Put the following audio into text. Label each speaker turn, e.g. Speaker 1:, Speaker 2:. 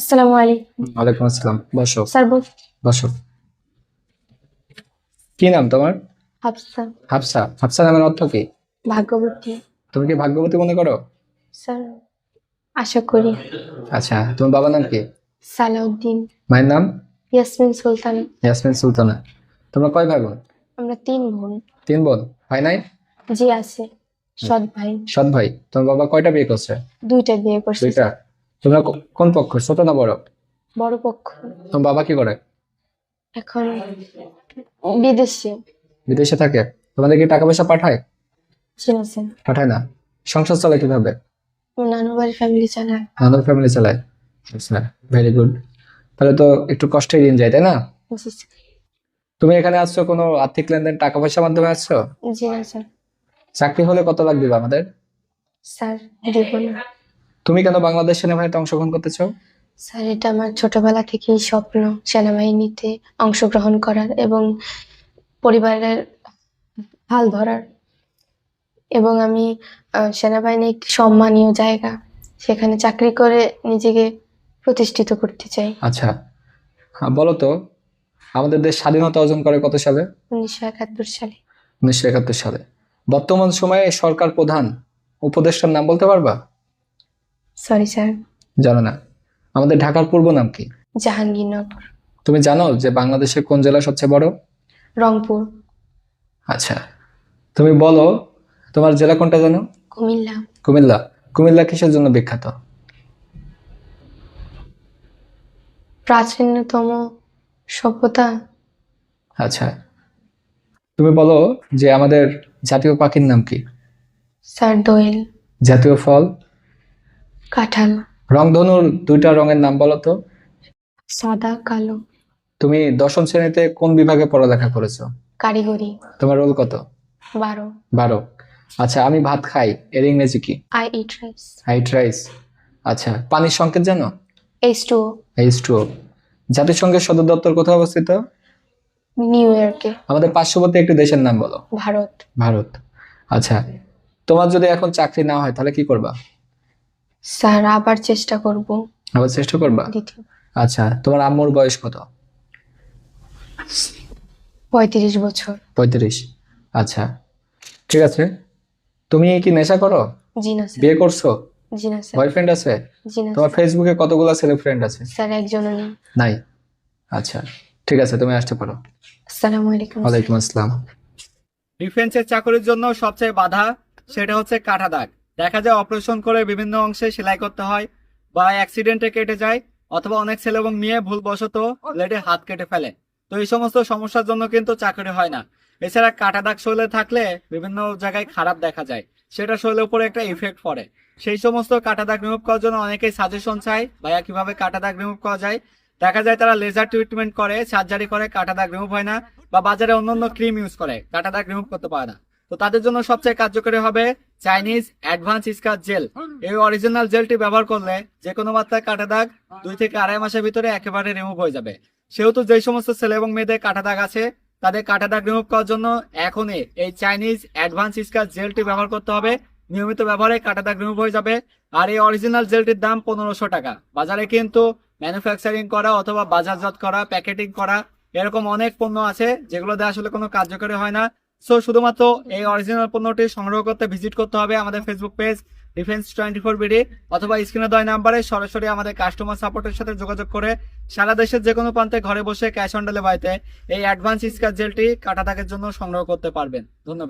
Speaker 1: আসসালামু আলাইকুম।
Speaker 2: ওয়ালাইকুম আসসালাম। বসো।
Speaker 1: স্যার
Speaker 2: বসো। কি নাম তোমার?
Speaker 1: হাফসা।
Speaker 2: হাফসা। হাফসা নামের অর্থ কি?
Speaker 1: ভাগ্যবতী।
Speaker 2: তুমি কি ভাগ্যবতী মনে করো?
Speaker 1: স্যার আশা করি।
Speaker 2: আচ্ছা তোমার বাবার নাম কি?
Speaker 1: সালাউদ্দিন।
Speaker 2: মায়ের নাম?
Speaker 1: ইয়াসমিন সুলতান।
Speaker 2: ইয়াসমিন সুলতানা। তোমরা কয় ভাই বোন?
Speaker 1: আমরা তিন বোন।
Speaker 2: তিন বোন। ভাই নাই?
Speaker 1: জি আছে। সৎ ভাই।
Speaker 2: সৎ ভাই। তোমার বাবা কয়টা বিয়ে করছে?
Speaker 1: দুইটা বিয়ে করছে।
Speaker 2: দুইটা। তোমরা কোন পক্ষ? ছোট না বড়?
Speaker 1: বড় পক্ষ।
Speaker 2: তোমার বাবা কি করে?
Speaker 1: এখন বিদেশে।
Speaker 2: বিদেশে থাকে? তোমাদের কি টাকা পয়সা পাঠায়
Speaker 1: চিনেছেন
Speaker 2: পাঠায় না? সংসার চলে কীভাবে?
Speaker 1: নানু বাড়ি ফ্যামিলি চালায়।
Speaker 2: আমাদের ফ্যামিলি চালায়? আচ্ছা ভেরি গুড তাহলে তো একটু কষ্টের দিন যায় তাই না? তুমি এখানে আসছো কোনো আর্থিক লেনদেন টাকা পয়সার মাধ্যমে আসছো?
Speaker 1: জি না স্যার
Speaker 2: চাকরি হলে কত লাগবে আমাদের?
Speaker 1: স্যার দিব না।
Speaker 2: তুমি কেন বাংলাদেশ সেনাবাহিনীতে অংশগ্রহণ করতে চাও
Speaker 1: স্যার এটা আমার ছোটবেলা থেকেই স্বপ্ন সেনাবাহিনীতে অংশগ্রহণ করার এবং পরিবারের হাল ধরার। এবং আমি সেনাবাহিনী একটি সম্মানীয় জায়গা। সেখানে চাকরি করে নিজেকে প্রতিষ্ঠিত করতে চাই।
Speaker 2: আচ্ছা। বলো তো আমাদের দেশ স্বাধীনতা অর্জন করে কত সালে?
Speaker 1: উনিশশো একাত্তর সালে।
Speaker 2: উনিশশো একাত্তর সালে। বর্তমান সময়ে সরকার প্রধান উপদেষ্টার নাম বলতে পারবা?
Speaker 1: সরি স্যার
Speaker 2: জানো না আমাদের ঢাকার পূর্ব নাম কি?
Speaker 1: জাহাঙ্গীরনগর।
Speaker 2: তুমি জানো যে বাংলাদেশের কোন জেলা সবচেয়ে বড়?
Speaker 1: রংপুর।
Speaker 2: আচ্ছা তুমি বলো তোমার জেলা কোনটা জানো?
Speaker 1: কুমিল্লা।
Speaker 2: কুমিল্লা। কুমিল্লা কিসের জন্য বিখ্যাত?
Speaker 1: প্রাচীনতম সভ্যতা।
Speaker 2: আচ্ছা তুমি বলো যে আমাদের জাতীয় পাখির নাম কি?
Speaker 1: স্যার দোয়েল।
Speaker 2: জাতীয় ফল?
Speaker 1: কাঁঠাল
Speaker 2: রংধনুর দুইটা রঙের নাম বলো তো।
Speaker 1: সাদা কালো।
Speaker 2: তুমি দশম শ্রেণীতে কোন বিভাগে পড়ালেখা করেছ?
Speaker 1: কারিগরি।
Speaker 2: তোমার রোল কত?
Speaker 1: বারো।
Speaker 2: বারো। আচ্ছা আমি ভাত খাই এর ইংরেজি কি?
Speaker 1: I eat rice
Speaker 2: height rice আচ্ছা পানির সংকেত জানো?
Speaker 1: এইচ টু
Speaker 2: এইচ টু জাতিসংঘের সদর দপ্তর কোথায় অবস্থিত?
Speaker 1: নিউ ইয়র্কে
Speaker 2: আমাদের পার্শ্ববর্তী একটি দেশের নাম বলো।
Speaker 1: ভারত।
Speaker 2: ভারত। আচ্ছা তোমার যদি এখন চাকরি না হয় তাহলে কি করবা?
Speaker 1: স্যার আবার চেষ্টা করব।
Speaker 2: আবার চেষ্টা করবা? আচ্ছা তোমার আম্মুর বয়স কত?
Speaker 1: পঁয়ত্রিশ বছর।
Speaker 2: পঁয়ত্রিশ। আচ্ছা ঠিক আছে। তুমি কি নেশা করো?
Speaker 1: জি না স্যার।
Speaker 2: বিয়ে করছ?
Speaker 1: জি না স্যার।
Speaker 2: বয়ফ্রেন্ড আছে?
Speaker 1: জি না
Speaker 2: তোমার ফেসবুকে কতগুলো ছেলে ফ্রেন্ড আছে?
Speaker 1: স্যার একজনও নেই।
Speaker 2: নাই? আচ্ছা ঠিক আছে তুমি আসতে পারো।
Speaker 1: আসসালামু আলাইকুম।
Speaker 2: ওয়ালাইকুম আসসালাম।
Speaker 3: ডিফেন্সের চাকরির জন্য সবচেয়ে বাধা সেটা হচ্ছে কাটা দাগ দেখা যায় অপারেশন করে বিভিন্ন অংশে সেলাই করতে হয় বা অ্যাক্সিডেন্টে কেটে যায় অথবা অনেক ছেলে এবং মেয়ে ভুলবশত ব্লেডে হাত কেটে ফেলে। তো এই সমস্ত সমস্যার জন্য কিন্তু চাকরি হয় না। এছাড়া কাটা দাগ শরীরে থাকলে বিভিন্ন জায়গায় খারাপ দেখা যায়, সেটা শরীরের উপরে একটা ইফেক্ট পড়ে। সেই সমস্ত কাটা দাগ রিমুভ করার জন্য অনেকেই সাজেশন চায়, ভাইয়া, কীভাবে কাটা দাগ রিমুভ করা যায়? দেখা যায় তারা লেজার ট্রিটমেন্ট করে সার্জারি করে, কাটা দাগ রিমুভ হয় না বা বাজারে অন্য অন্য ক্রিম ইউজ করে, কাটা দাগ রিমুভ করতে পারে না। তো তাদের জন্য সবচেয়ে কার্যকরী হবে চাইনিজ অ্যাডভান্স স্কার জেল। এই অরিজিনাল জেলটি ব্যবহার করলে যে কোনো মাত্রায় কাটা দাগ দুই থেকে আড়াই মাসের ভিতরে একেবারে রিমুভ হয়ে যাবে। সেহেতু যেই সমস্ত ছেলে এবং মেয়েদের কাটা দাগ আছে, তাদের কাটা দাগ রিমুভ করার জন্য এখনই এই চাইনিজ অ্যাডভান্স স্কার জেলটি ব্যবহার করতে হবে। নিয়মিত ব্যবহারে কাটা দাগ রিমুভ হয়ে যাবে। আর এই অরিজিনাল জেলটির দাম পনেরোশো টাকা। বাজারে কিন্তু ম্যানুফ্যাকচারিং করা অথবা বাজারজাত করা প্যাকেটিং করা, এরকম অনেক পণ্য আছে যেগুলো দিয়ে আসলে কোনো কার্যকরী হয় না। সো শুধুমাত্র এই অরিজিনাল পণ্যটি সংগ্রহ করতে ভিজিট করতে হবে আমাদের Facebook page defence twenty four BD অথবা স্ক্রিনে দয় নাম্বারে সরাসরি আমাদের কাস্টমার সাপোর্টের সাথে যোগাযোগ করে সারা দেশের যে কোনো প্রান্তে ঘরে বসে ক্যাশ অন ডেলিভারিতে এই অ্যাডভান্স স্কার জেলটি কাটা দাগের জন্য সংগ্রহ করতে পারবেন। ধন্যবাদ।